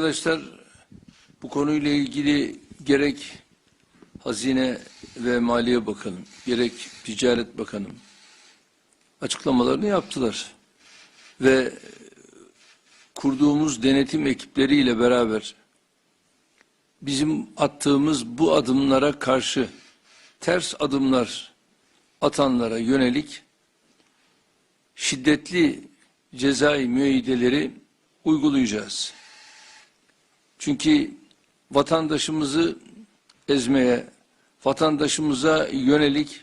Arkadaşlar bu konuyla ilgili gerek Hazine ve Maliye Bakanı, gerek Ticaret Bakanı açıklamalarını yaptılar. Ve kurduğumuz denetim ekipleriyle beraber bizim attığımız bu adımlara karşı ters adımlar atanlara yönelik şiddetli cezai müeyyideleri uygulayacağız. Çünkü vatandaşımızı ezmeye, vatandaşımıza yönelik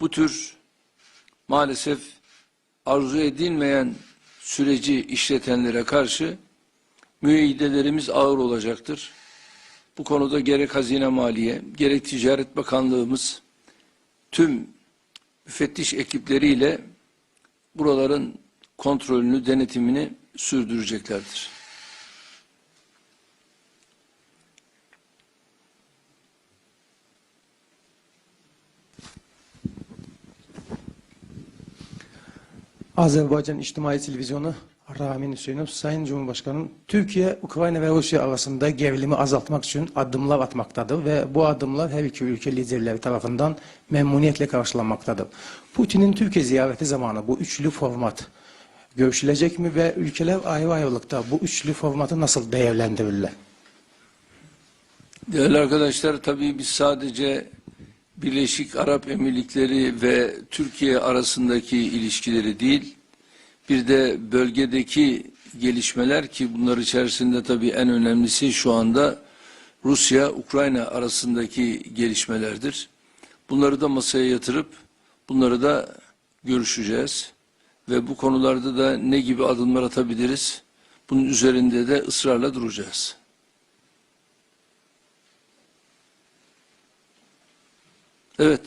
bu tür maalesef arzu edilmeyen süreci işletenlere karşı müeyyidelerimiz ağır olacaktır. Bu konuda gerek Hazine Maliye, gerek Ticaret Bakanlığımız tüm müfettiş ekipleriyle buraların kontrolünü, denetimini sürdüreceklerdir. Azerbaycan İçtimai Televizyonu Ramin Hüseyinov, Sayın Cumhurbaşkanım, Türkiye, Ukrayna ve Rusya arasında gerilimi azaltmak için adımlar atmaktadır ve bu adımlar her iki ülke liderleri tarafından memnuniyetle karşılanmaktadır. Putin'in Türkiye ziyareti zamanı bu üçlü format görüşülecek mi ve ülkeler ayrı ayrılıkta bu üçlü formatı nasıl değerlendirirler? Değerli arkadaşlar tabii biz sadece Birleşik Arap Emirlikleri ve Türkiye arasındaki ilişkileri değil, bir de bölgedeki gelişmeler ki bunlar içerisinde tabii en önemlisi şu anda Rusya-Ukrayna arasındaki gelişmelerdir. Bunları da masaya yatırıp bunları da görüşeceğiz ve bu konularda da ne gibi adımlar atabiliriz bunun üzerinde de ısrarla duracağız. Evet,